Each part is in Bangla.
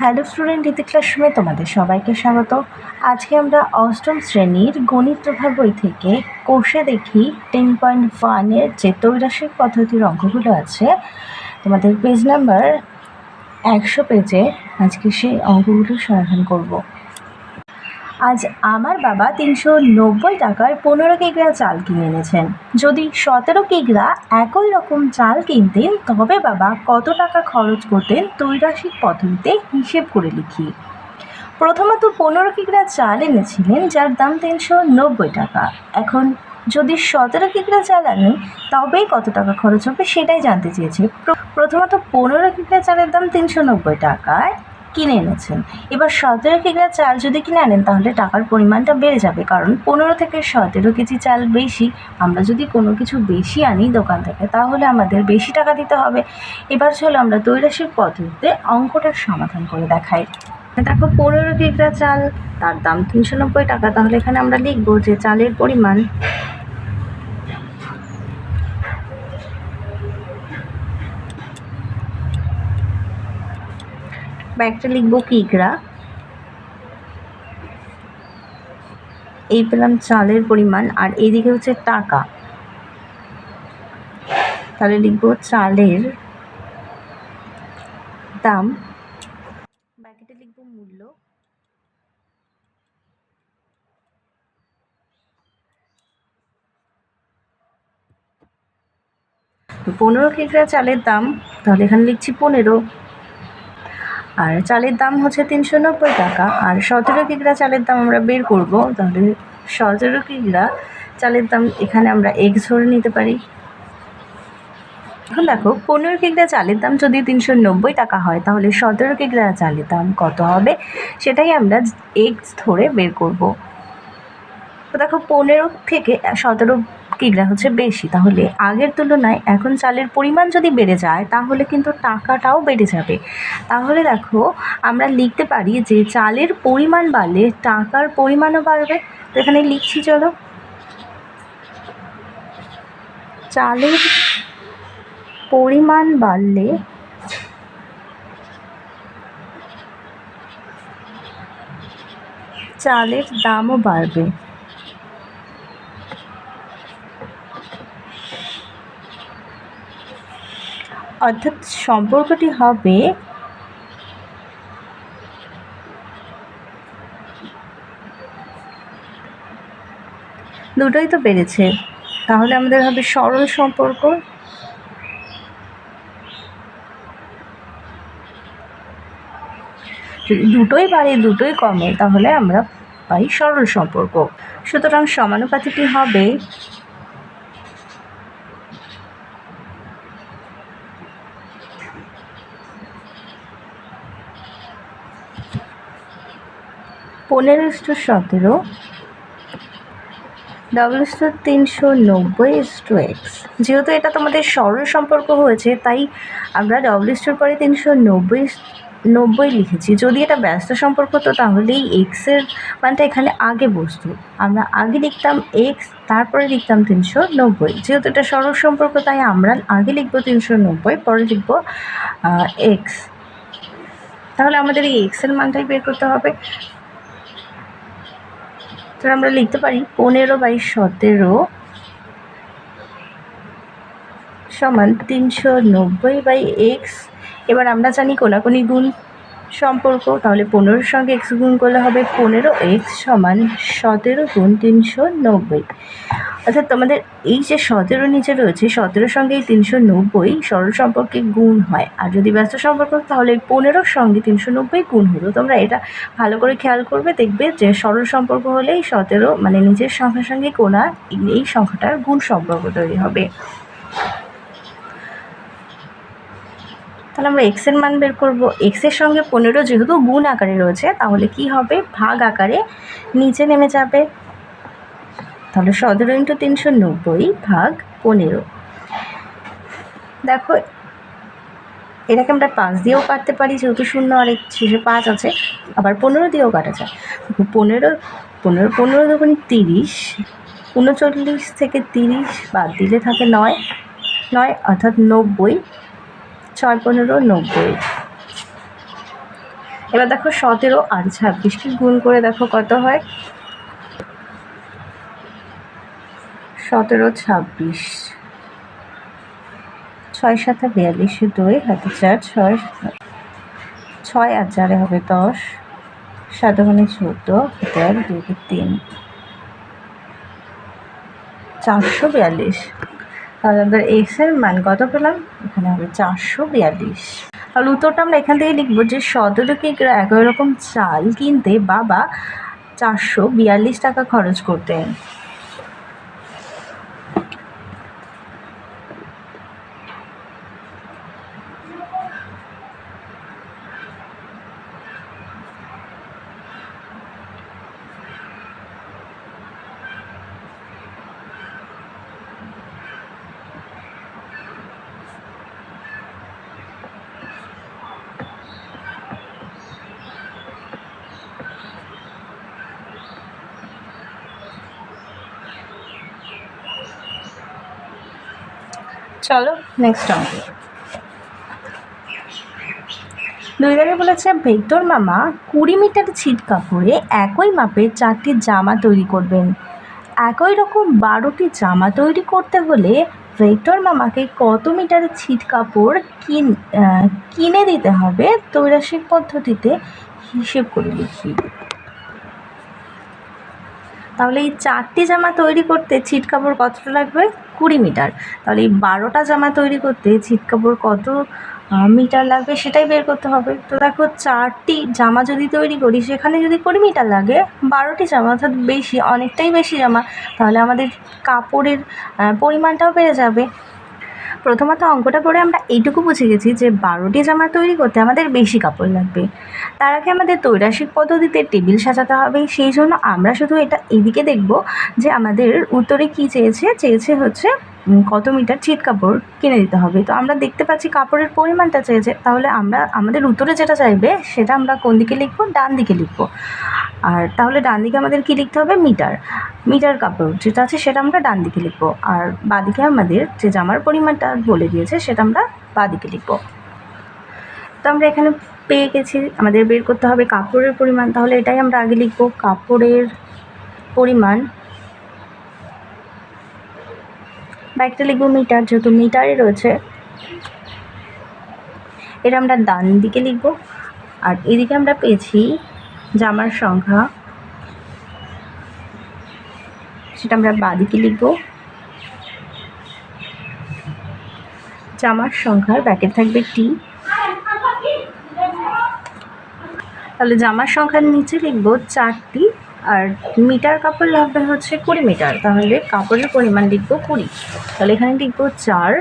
হ্যালো স্টুডেন্ট ইতি ক্লাসরুমে তোমাদের সবাইকে স্বাগত। আজকে আমরা অষ্টম শ্রেণির গণিত প্রভাব বই থেকে কোষে দেখি টেন পয়েন্ট ওয়ানের যে তৈরাসিক পদ্ধতির অঙ্কগুলো আছে। তোমাদের পেজ নাম্বার একশো পেজে আজকে সেই অঙ্কগুলোর সমাধান করব। আজ আমার বাবা তিনশো নব্বই টাকার পনেরো কিগ্রা চাল কিনে এনেছেন। যদি সতেরো কিগ্রা একই রকম চাল কিনতেন, তবে বাবা কত টাকা খরচ করতেন ত্রৈরাসিক পদ্ধতিতে হিসেব করে লিখি। প্রথমত পনেরো কিগ্রা চাল এনেছিলেন, যার দাম তিনশো নব্বই টাকা। এখন যদি সতেরো কিগ্রা চাল আনি তবেই কত টাকা খরচ হবে সেটাই জানতে চেয়েছে। প্রথমত পনেরো কিগ্রা চালের দাম তিনশো নব্বই টাকায়। কিনে এনেছেন। এবার সতেরো কিগ্রা চাল যদি কিনে আনেন, তাহলে টাকার পরিমাণটা বেড়ে যাবে। কারণ পনেরো থেকে সতেরো কেজি চাল বেশি, আমরা যদি কোনো কিছু বেশি আনি দোকান থেকে, তাহলে আমাদের বেশি টাকা দিতে হবে। এবার চলো আমরা তৈরাসিক পদ্ধতিতে অঙ্কটার সমাধান করে দেখাই। দেখো, পনেরো কিগ্রা চাল, তার দাম তিনশো নব্বই টাকা। তাহলে এখানে আমরা লিখব যে চালের পরিমাণ বা একটা লিখব কিগ্রা এই পেলাম চালের পরিমাণ, আর এইদিকে হচ্ছে টাকা। তাহলে লিখব চালের দাম ব্র্যাকেটে লিখব মূল্য। পনেরো কিগ্রা চালের দাম, তাহলে এখানে লিখছি পনেরো। আর চালের দাম হচ্ছে তিনশো নব্বই টাকা। আর সতেরো কিগ্রা চালের দাম আমরা বের করব। তাহলে সতেরো কিগ্রা চালের দাম এখানে আমরা এক্স ধরে নিতে পারি। এখন দেখো, পনেরো কিগ্রা চালের দাম যদি তিনশো নব্বই টাকা হয়, তাহলে সতেরো কিগ্রা চালের দাম কত হবে? সেটাই আমরা এক্স ধরে বের করব। দেখো, পনেরো থেকে সতেরো কিগ্রা হচ্ছে বেশি। তাহলে আগের তুলনায় এখন চালের পরিমাণ যদি বেড়ে যায়, তাহলে কিন্তু টাকাটাও বেড়ে যাবে। তাহলে দেখো, আমরা লিখতে পারি যে চালের পরিমাণ বাড়লে টাকার পরিমাণও বাড়বে। তো এখানে লিখছি, চলো। চালের পরিমাণ বাড়লে চালের দামও বাড়বে। অর্থাৎ সম্পর্কটি হবে দুটোই তো বেড়েছে। তাহলে আমাদের হবে সরল সম্পর্ক। যদি দুটোই বাড়ে, দুটোই কমে, তাহলে আমরা পাই সরল সম্পর্ক। সুতরাং সমানুপাতিটি হবে পনেরো ইস্টু সতেরো ডবল ইস্টু তিনশো নব্বই ইস্টু এক্স যেহেতু এটা তোমাদের সরল সম্পর্ক হয়েছে, তাই আমরা ডবল ইস্টুর পরে তিনশো নব্বই নব্বই লিখেছি। যদি এটা ব্যস্ত সম্পর্ক হতো তাহলে এই এক্সের মানটা এখানে আগে বসতো। আমরা আগে লিখতাম এক্স তারপরে লিখতাম তিনশো নব্বই। যেহেতু এটা সরল সম্পর্ক, তাই আমরা আগে লিখব তিনশো নব্বই, পরে লিখব এক্স তাহলে আমাদের এই এক্সের মানটাই বের করতে হবে। তাহলে আমরা লিখতে পারি পনেরো বাই সতেরো সমান তিনশো নব্বই বাই এক্স। এবার আমরা জানি কোনাকুনি গুণ সম্পর্ক, তাহলে পনেরোর সঙ্গে এক্স গুণ করলে হবে পনেরো এক্স সমান সতেরো গুণ তিনশো নব্বই। অর্থাৎ তোমাদের এই যে সতেরো নিচে রয়েছে, সতেরোর সঙ্গে এই তিনশো নব্বই সরল সম্পর্কে গুণ হয়। আর যদি ব্যস্ত সম্পর্ক, তাহলে এই পনেরোর সঙ্গে তিনশো নব্বই গুণ হতো তোমরা এটা ভালো করে খেয়াল করবে, দেখবে যে সরল সম্পর্ক হলেই সতেরো মানে নিচের সংখ্যার সঙ্গে কোনা, এই সংখ্যাটার গুণ সম্পর্ক তৈরি হবে। তাহলে আমরা এক্সের মান বের করব। এক্সের সঙ্গে পনেরো যেহেতু গুণ আকারে রয়েছে, তাহলে কি হবে? ভাগ আকারে নিচে নেমে যাবে। তাহলে সতেরো ইন্টু তিনশো নব্বই ভাগ পনেরো। দেখো, এটাকে আমরা পাঁচ দিয়েও কাটতে পারি, যেহেতু শূন্য আর শেষে পাঁচ আছে, আবার পনেরো দিয়েও কাটা যায়। পনেরো পনেরো পনেরো দুগুণি তিরিশ, উনচল্লিশ থেকে তিরিশ বাদ দিলে থাকে নয় নয় অর্থাৎ নব্বই। ছয় পনেরো নব্বই। এবার দেখো সতেরো, আর ছাব্বিশকে গুণ করে দেখো কত হয়? সতেরো, ছাব্বিশ। ছয় সাথে বিয়াল্লিশে, দুই হাতে চার, ছয় ছয় আর চারে হবে দশ। সাত মানে চোদ্দ, হাতে আর দুই তিন। চারশো বিয়াল্লিশ। তাহলে আমরা এক্সের মান কত পেলাম? এখানে হবে চারশো বিয়াল্লিশ। তাহলে উত্তরটা আমরা এখান থেকে লিখব যে সতেরো কেকরা একই রকম চাল কিনতে বাবা চারশো বিয়াল্লিশ টাকা খরচ করতেন। চলো নেক্সট অঙ্ক দুই দাগে বলেছে, ভেক্টর মামা, কুড়ি মিটার ছিট কাপড়ে একই মাপের চারটি জামা তৈরি করবেন। একই রকম বারোটি জামা তৈরি করতে হলে ভেক্টর মামাকে কত মিটার ছিট কাপড় কিন কিনে দিতে হবে তৈরাসিক পদ্ধতিতে হিসেব করে লিখি তাহলে এই চারটি জামা তৈরি করতে ছিট কাপড় কতটা লাগবে? কুড়ি মিটার। তাহলে এই বারোটা জামা তৈরি করতে ছিট কাপড় কত মিটার লাগবে সেটাই বের করতে হবে। তো দেখো চারটি জামা যদি তৈরি করি, সেখানে যদি কুড়ি মিটার লাগে, বারোটি জামা অর্থাৎ বেশি, অনেকটাই বেশি জামা, তাহলে আমাদের কাপড়ের পরিমাণটাও বেড়ে যাবে। প্রথমত অঙ্কটা করে আমরা এইটুকু বুঝে গেছি যে বারোটি জামা তৈরি করতে আমাদের বেশি কাপড় লাগবে। তার আগে আমাদের তৈরাসিক পদ্ধতিতে টেবিল সাজাতে হবে। সেই জন্য আমরা শুধু এটা এদিকে দেখব যে আমাদের উত্তরে কি চেয়েছে। চেয়েছে হচ্ছে কত মিটার ছিট কাপড় কিনে দিতে হবে। তো আমরা দেখতে পাচ্ছি কাপড়ের পরিমাণটা চেয়েছে। তাহলে আমরা, আমাদের উত্তরে যেটা চাইবে, সেটা আমরা কোন দিকে লিখব? ডান দিকে লিখব। আর তাহলে ডান দিকে আমাদের কী লিখতে হবে? মিটার। মিটার কাপড় যেটা আছে, সেটা আমরা ডান দিকে লিখব। আর বাদিকে আমাদের যে জামার পরিমাণটা বলে দিয়েছে, সেটা আমরা বাদিকে লিখব। তো আমরা এখানে পেয়ে গেছি। আমাদের বের করতে হবে কাপড়ের পরিমাণ, তাহলে এটাই আমরা আগে লিখব, কাপড়ের পরিমাণ। বা একটা লিখব মিটার, যেহেতু মিটারে রয়েছে। এটা আমরা ডান দিকে লিখব। আর এদিকে আমরা পেয়েছি জামার সংখ্যা। সেটা আমরা বাদিকে লিখব। জামার সংখ্যার ব্যাকেট থাকবে টি তাহলে জামার সংখ্যার নিচে লিখব চারটি, আর মিটার কাপড় লাগবে হচ্ছে কুড়ি মিটার, তাহলে কাপড়ের পরিমাণ লিখব কুড়ি। তাহলে এখানে লিখব চার,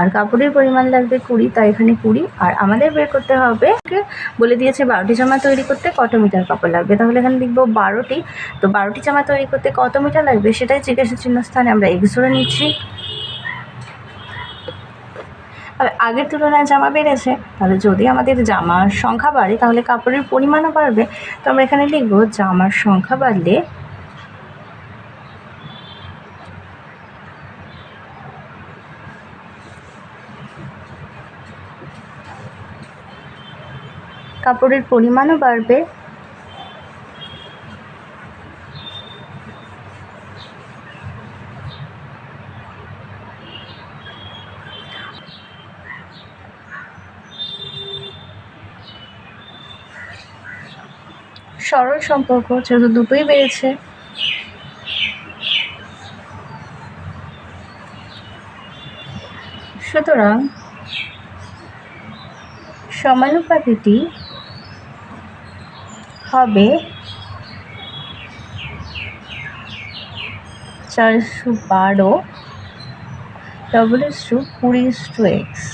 আর কাপড়ের পরিমাণ লাগবে কুড়ি, তাই এখানে কুড়ি, আর আমাদের বের করতে হবে বলে দিয়েছে বারোটি জামা তৈরি করতে কত মিটার কাপড় লাগবে, তাহলে এখানে লিখব বারোটি। তো বারোটি জামা তৈরি করতে কত মিটার লাগবে সেটাই জিজ্ঞাসা চিহ্ন স্থানে আমরা এক্স ধরে নিচ্ছি। আগের তুলনায় জামা বেড়েছে, তাহলে যদি আমাদের জামার সংখ্যা বাড়ে, তাহলে কাপড়ের পরিমাণও বাড়বে। তো আমরা এখানে লিখব, জামার সংখ্যা বাড়লে কাপড়ের পরিমাণও বাড়বে সরল সম্পর্ক যেহেতু দুটোই বেড়েছে। সুতরাং সমানুপাতিটি হবে চারশো বারো ডবল এস টু কুড়ি টু এক্স।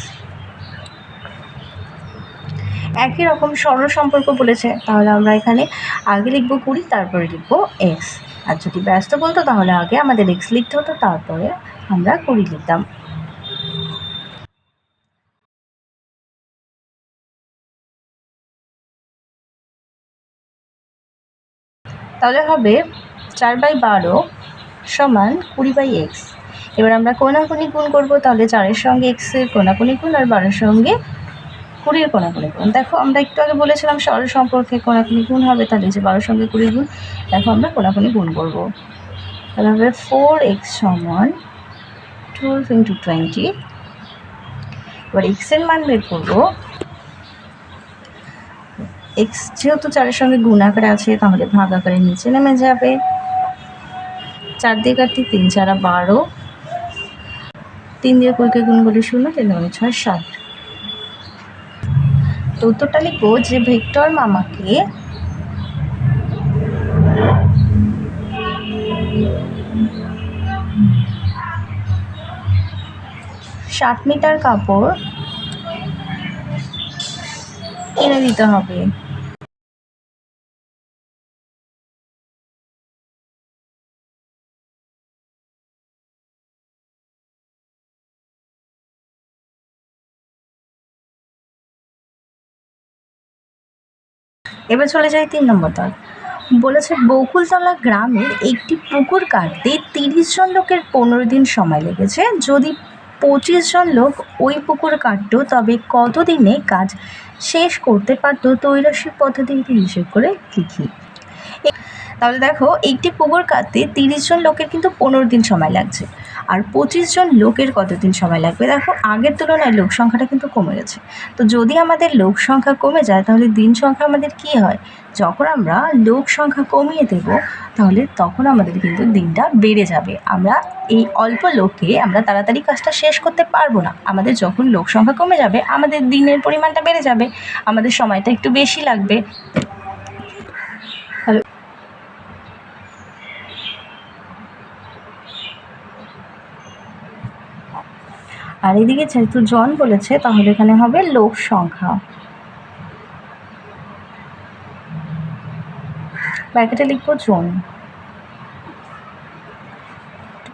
একই রকম সরল সম্পর্ক বলেছে, তাহলে আমরা এখানে আগে লিখব কুড়ি, তারপরে লিখব এক্স আর যদি ব্যস্ত বলতো, তাহলে আগে আমাদের এক্স লিখতে হতো, তারপরে আমরা কুড়ি লিখতাম। তাহলে হবে চার বাই বারো সমান কুড়ি বাই এক্স। এবার আমরা কোনাকুনি গুণ করব, তাহলে চারের সঙ্গে এক্সের কোনাকুনি গুণ আর বারোর সঙ্গে কুড়ির কোনাকুনি গুণ দেখো, আমরা একটু আগে বলেছিলাম সরল সম্পর্কে কোনাকুনি গুণ হবে, তাহলে যে বারোর সঙ্গে কুড়ি গুণ, দেখো আমরা কোনাকুনি গুণ করব। তাহলে হবে ফোর এক্স সমান টুয়েলভ ইন্টু টোয়েন্টি এবার এক্সের মান বের করব। এক্স যেহেতু চারের সঙ্গে গুণ আকারে আছে, তাহলে ভাগ আকারে নিচে নেমে যাবে। চার দিয়ে কাটতে তিন, চারা বারো। তিন দিয়ে কুড়িকে গুণ বলি শূন্য, তিন দুগুণে ছয়, সাত। তো উত্তরটা লিখব যে ভিক্টর মামাকে ষাট মিটার কাপড় কিনে দিতে হবে। এবার চলে যাই তিন নম্বর দল। বলেছে বকুলতলা গ্রামের একটি পুকুর কাটতে তিরিশ জন লোকের পনেরো দিন সময় লেগেছে। যদি পঁচিশ জন লোক ওই পুকুর কাটতো, তবে কতদিনে কাজ শেষ করতে পারতো তৈরাসিক পদ্ধতিটি হিসেব করে লিখি তাহলে দেখো, একটি পুকুর কাটতে তিরিশ জন লোকের কিন্তু পনেরো দিন সময় লাগছে। আর পঁচিশ জন লোকের কতদিন সময় লাগবে? দেখো, আগের তুলনায় লোক সংখ্যাটা কিন্তু কমে গেছে। তো যদি আমাদের লোক সংখ্যা কমে যায়, তাহলে দিন সংখ্যা আমাদের কি হয়? যখন আমরা লোক সংখ্যা কমিয়ে দেব, তাহলে তখন আমাদের কিন্তু দিনটা বেড়ে যাবে। আমরা এই অল্প লোককে আমরা তাড়াতাড়ি কাজটা শেষ করতে পারব না। আমাদের যখন লোক সংখ্যা কমে যাবে, আমাদের দিনের পরিমাণটা বেড়ে যাবে, আমাদের সময়টা একটু বেশি লাগবে। আর এদিকে যেহেতু জন বলেছে, তাহলে এখানে হবে লোক সংখ্যা। ব্র্যাকেটে লিখব জন।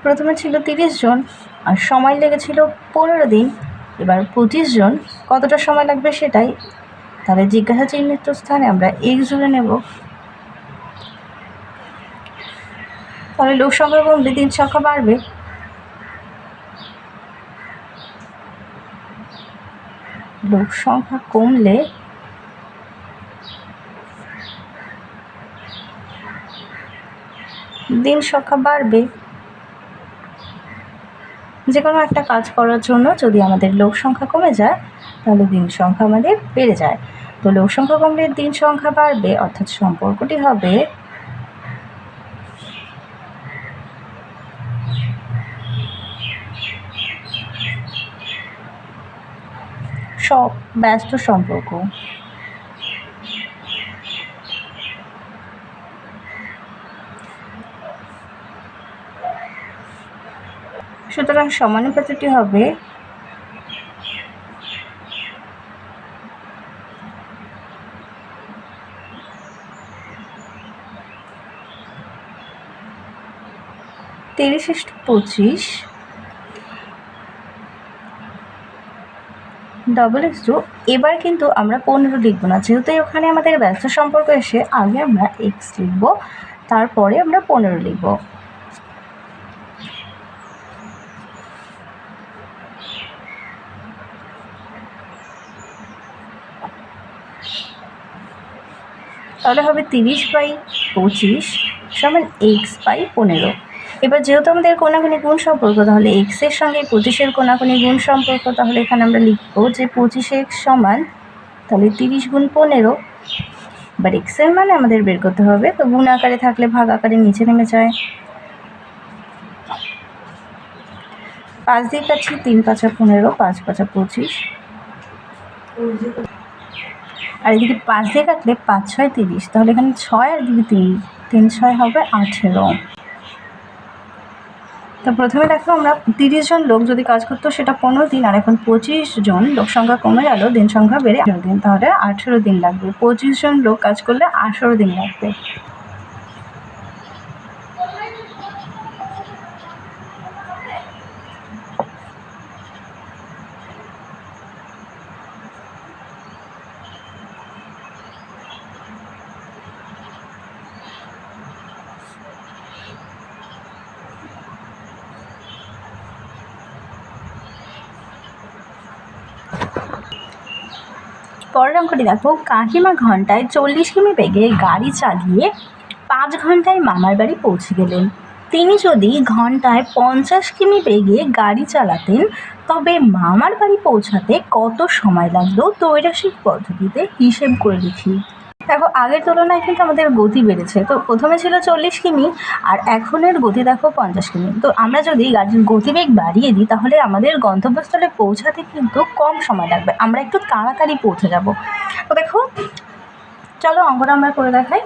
প্রথমে ছিল তিরিশ জন, আর সময় লেগেছিল পনেরো দিন। এবার পঁচিশ জন, কতটা সময় লাগবে সেটাই তাহলে জিজ্ঞাসা চিহ্নিত স্থানে আমরা এক্স জুড়ে নেব। তাহলে লোক সংখ্যা কমবে দিন সংখ্যা বাড়বে। লোক সংখ্যা কমলে দিন সংখ্যা বাড়বে। যে কোনো একটা কাজ করার জন্য যদি আমাদের লোক সংখ্যা কমে যায়, তাহলে দিন সংখ্যা আমাদের বেড়ে যায়। তো লোক সংখ্যা কমলে দিন সংখ্যা বাড়বে, অর্থাৎ সম্পর্কটি হবে ব্যস্ত সম্পর্ক। সুতরাং সমানুপাতিটি হবে তিরিশ পঁচিশ ডবল এক্স টু এবার কিন্তু আমরা পনেরো লিখব না। যেহেতু ওখানে আমাদের ব্যস্ত সম্পর্ক এসে আগে আমরা এক্স লিখব, তারপরে আমরা পনেরো লিখব। তাহলে হবে তিরিশ বাই পঁচিশ সমান এক্স বাই পনেরো। এবার যেহেতু আমাদের কোনাকুনি গুণ সম্পর্ক, তাহলে এক্সের সঙ্গে পঁচিশের কোনাকুনি গুণ সম্পর্ক, তাহলে এখানে আমরা লিখব যে পঁচিশে এক্স সমান, তাহলে তিরিশ গুণ পনেরো। এবার এক্সের মানে আমাদের বের করতে হবে, তো গুণ আকারে থাকলে ভাগ আকারে নিচে নেমে যায়। পাঁচ দিয়ে কাছে তিন পাঁচা পনেরো, পাঁচ পাঁচা পঁচিশ। আর এদিকে পাঁচ দিয়ে কাটলে পাঁচ ছয় তিরিশ, তাহলে এখানে ছয় আর এদিকে তিন তিন ছয় হবে আঠেরো। তো প্রথমে দেখো আমরা তিরিশ জন লোক যদি কাজ করতো, সেটা পনেরো দিন আর এখন পঁচিশ জন লোক সংখ্যা কমে গেল, দিন সংখ্যা বেড়ে দিন। তাহলে আঠেরো দিন লাগবে। পঁচিশ জন লোক কাজ করলে আঠেরো দিন লাগবে। পরের অঙ্কটি দেখো, কাকিমা ঘন্টায় চল্লিশ কিমি বেগে গাড়ি চালিয়ে পাঁচ ঘন্টায় মামার বাড়ি পৌঁছে গেলেন। তিনি যদি ঘন্টায় পঞ্চাশ কিমি বেগে গাড়ি চালাতেন, তবে মামার বাড়ি পৌঁছাতে কত সময় লাগল? তৈরাসিক পদ্ধতিতে হিসেব করে লিখি দেখো, আগের তুলনায় কিন্তু আমাদের গতি বেড়েছে। তো প্রথমে ছিল চল্লিশ কিমি, আর এখনের গতি দেখো পঞ্চাশ কিমি। তো আমরা যদি গাড়ির গতিবেগ বাড়িয়ে দিই, তাহলে আমাদের গন্তব্যস্থলে পৌঁছাতে কিন্তু কম সময় লাগবে। আমরা একটু তাড়াতাড়ি পৌঁছে যাব। তো দেখো, চলো অঙ্কটা আমরা করে দেখাই।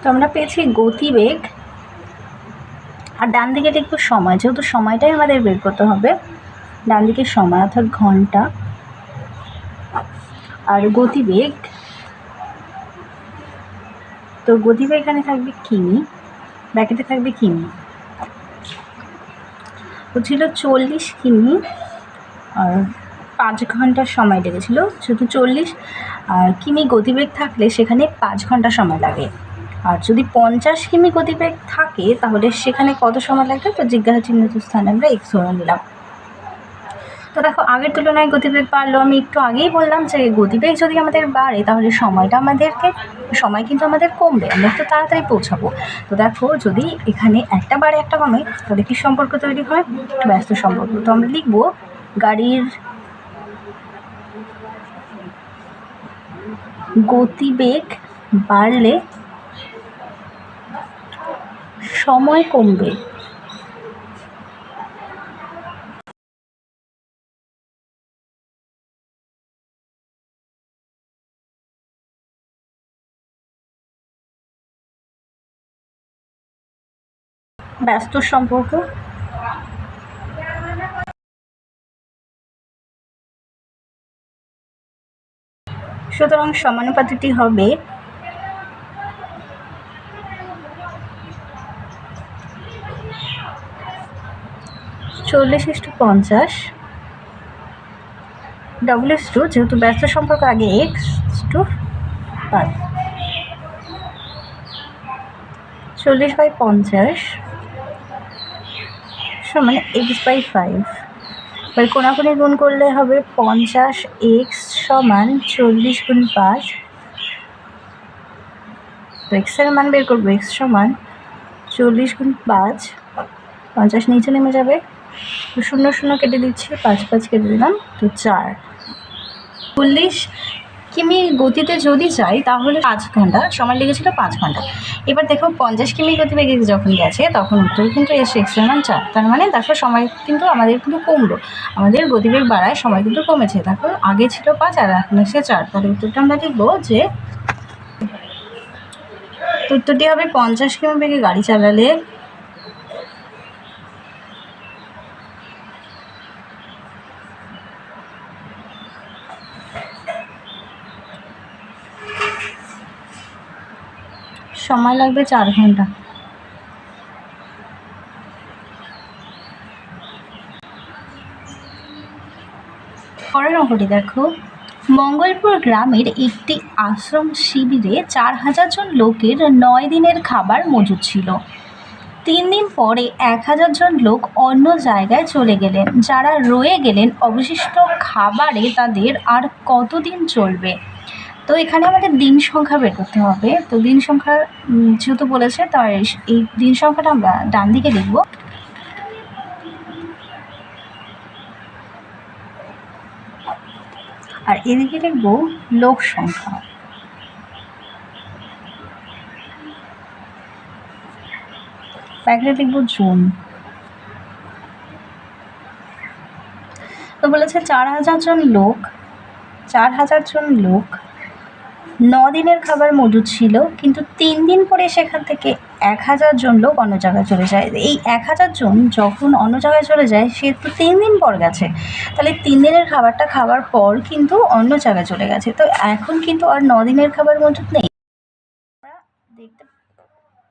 তো আমরা পেয়েছি গতিবেগ, আর ডান দিকে একটু সময়, যেহেতু সময়টাই আমাদের বের করতে হবে। ডান দিকে সময় অর্থাৎ ঘণ্টা আর গতিবেগ। তো গতিবেগ এখানে থাকবে কিমি ব্যাকেটে থাকবে কিমি। তো ছিল চল্লিশ কিমি আর পাঁচ ঘণ্টার সময় লেগেছিল। শুধু চল্লিশ আর কিমি গতিবেগ থাকলে সেখানে পাঁচ ঘণ্টা সময় লাগে। আর যদি পঞ্চাশ কিমি গতিবেগ থাকে, তাহলে সেখানে কত সময় লাগবে? তো জিজ্ঞাসা চিহ্নিত স্থানে আমরা এক্স নিলাম। তো দেখো, আগের তুলনায় গতিবেগ বাড়লো। আমি একটু আগেই বললাম যে গতিবেগ যদি আমাদের বাড়ে, তাহলে সময়টা আমাদেরকে, সময় কিন্তু আমাদের কমবে। আমরা একটু তাড়াতাড়ি পৌঁছাবো। তো দেখো, যদি এখানে একটা বাড়ে, একটা কমে, তাহলে কী সম্পর্ক তৈরি হয়? ব্যস্ত সম্পর্ক। তো আমরা লিখব গাড়ির গতিবেগ বাড়লে সময় কমবে। ব্যস্ত সম্পর্ক। সুতরাং সমানুপাতিটি হবে চল্লিশ ইস্টু পঞ্চাশ। ডবল ইস টু যেহেতু ব্যস্ত সম্পর্ক, আগে এক্স টু পাঁচ চল্লিশ বাই পঞ্চাশ সমান এক্স বাই ফাইভ এবার কোনাকুনি গুণ করলে হবে পঞ্চাশ এক্স সমান চল্লিশ গুণ পাঁচ। তো এক্সের মান বের করব এক্স সমান চল্লিশ গুণ পাঁচ। পঞ্চাশ নিচে নেমে যাবে। শূন্য শূন্য কেটে দিচ্ছি, পাঁচ পাঁচ কেটে দিলাম, তো চার। চল্লিশ কিমি গতিতে যদি যাই, তাহলে পাঁচ ঘণ্টা, সময় লেগেছিল পাঁচ ঘণ্টা। এবার দেখো পঞ্চাশ কিমি গতিবেগে যখন গেছে, তখন উত্তর কিন্তু এসে এক্সের মান চার। তার মানে দেখো সময় কিন্তু আমাদের কিন্তু কমলো। আমাদের গতিবেগ বাড়ায়, সময় কিন্তু কমেছে। দেখো আগে ছিল পাঁচ, আর এখন এসে চার। তাহলে উত্তরটা আমরা লিখব যে উত্তরটি হবে পঞ্চাশ কিমি বেগে গাড়ি চালালে সময় লাগবে চার ঘণ্টা। পরের অঙ্কটি দেখো। মঙ্গলপুর গ্রামের একটি আশ্রম শিবিরে চার হাজার জন লোকের নয় দিনের খাবার মজুদ ছিল। তিন দিন পরে এক হাজার জন লোক অন্য জায়গায় চলে গেলেন। যারা রয়ে গেলেন, অবশিষ্ট খাবারে তাদের আর কতদিন চলবে? তো এখানে আমাদের দিন সংখ্যা বের করতে হবে। তো দিন সংখ্যা যেহেতু বলেছে তার এই দিন সংখ্যাটা আমরা ডান দিকে লিখব। আর এদিকে লিখব লোক সংখ্যা। লিখব জুন। তো বলেছে চার হাজার জন লোক, চার হাজার জন লোক। দিনের খাবার মজুদ ছিল, কিন্তু তিন দিন পরে সেখান থেকে এক হাজার জন লোক অন্য জায়গায় চলে যায়। এই এক হাজার জন যখন অন্য জায়গায় চলে যায়, সে তো তিন দিন পর গেছে। তাহলে তিন দিনের খাবারটা খাওয়ার পর কিন্তু অন্য জায়গায় চলে গেছে। তো এখন কিন্তু আর দিনের খাবার মজুদ নেই।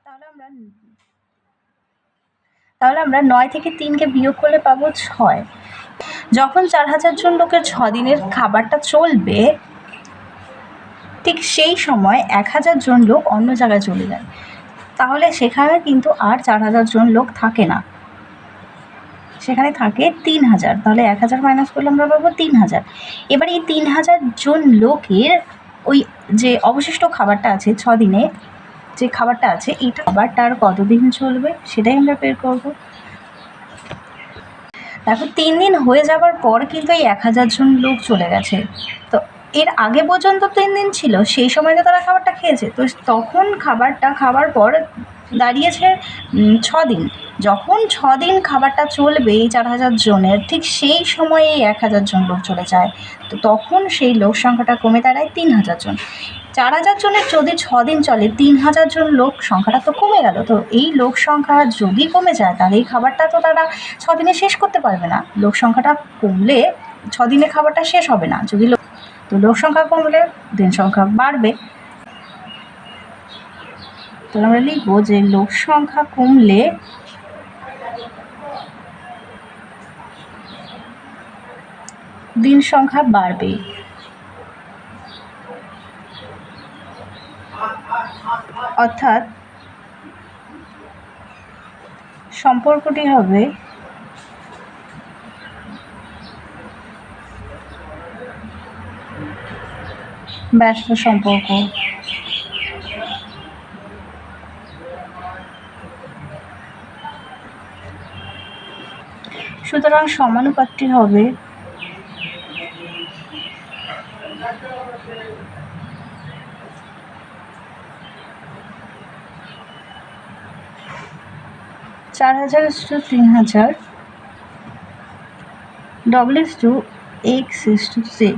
তাহলে আমরা তাহলে আমরা নয় থেকে তিনকে বিয়োগ করলে পাবো ছয়। যখন চার হাজার জন লোকের ছ দিনের খাবারটা চলবে ঠিক সেই সময় এক হাজার জন লোক অন্য জায়গায় চলে যায়। তাহলে সেখানে কিন্তু আর চার হাজার জন লোক থাকে না। সেখানে থাকে তিন হাজার। তাহলে এক হাজার মাইনাস করলে আমরা পাবো তিন হাজার। এবার এই তিন হাজার জন লোকের ওই যে অবশিষ্ট খাবারটা আছে ছ দিনে যে খাবারটা আছে এটা খাবারটা আর কতদিন চলবে সেটাই আমরা বের করব। দেখো, তিন দিন হয়ে যাওয়ার পর কিন্তু এই এক হাজার জন লোক চলে গেছে। তো এর আগে পর্যন্ত তিন দিন ছিল, সেই সময় তো তারা খাবারটা খেয়েছে। তো তখন খাবারটা খাওয়ার পর দাঁড়িয়েছে ছ দিন। যখন ছ দিন খাবারটা চলবে এই চার হাজার জনের, ঠিক সেই সময়ে এক হাজার জন লোক চলে যায়। তো তখন সেই লোক সংখ্যাটা কমে দাঁড়ায় তিন হাজার জন। চার হাজার জনের যদি ছ দিন চলে, তিন হাজার জন লোক সংখ্যাটা তো কমে গেল। তো এই লোক সংখ্যা যদি কমে যায়, তাহলে এই খাবারটা তো তারা ছ দিনে শেষ করতে পারবে না। লোক সংখ্যাটা কমলে ছ দিনে খাবারটা শেষ হবে না। যদি লোক তো লোক সংখ্যা কমলে দিন সংখ্যা বাড়বে। তো আমরা লিখব যে লোক সংখ্যা কমলে দিন সংখ্যা বাড়বে। অর্থাৎ সম্পর্কটি হবে ব্যস্ত সম্পর্ক। সুতরাং সমানুপাতটি হবে চার হাজার ইস টু তিন হাজার, double is to x is to C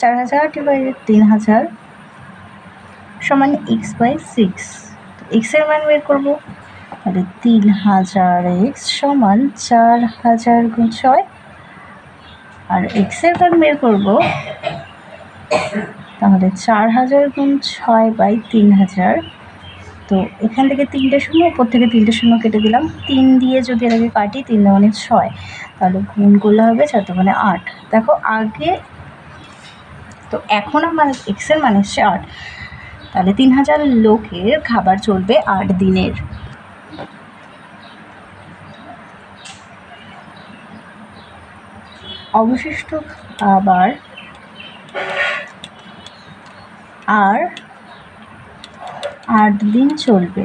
চার হাজার ডিভাইডেড তিন হাজার সমান এক্স বাই সিক্স এক্সের মান বের করব। তাহলে তিন হাজার এক্স সমান চার হাজার গুণ ছয়। আর এক্সের মান বের করব। তাহলে চার হাজার গুণ ছয় বাই তিন হাজার। তো এখান থেকে তিনটে শূন্য, উপর থেকে তিনটে শূন্য কেটে দিলাম। তিন দিয়ে যদি এটাকে কাটি, তিন মানে ছয়। তাহলে গুণ করলে হবে চার মানে আট। দেখো, আগে তো এখন আমার এক্সের মানে আট তাহলে তিন হাজার লোকের খাবার চলবে আট দিনের। অবশিষ্ট খাবার আর আট দিন চলবে।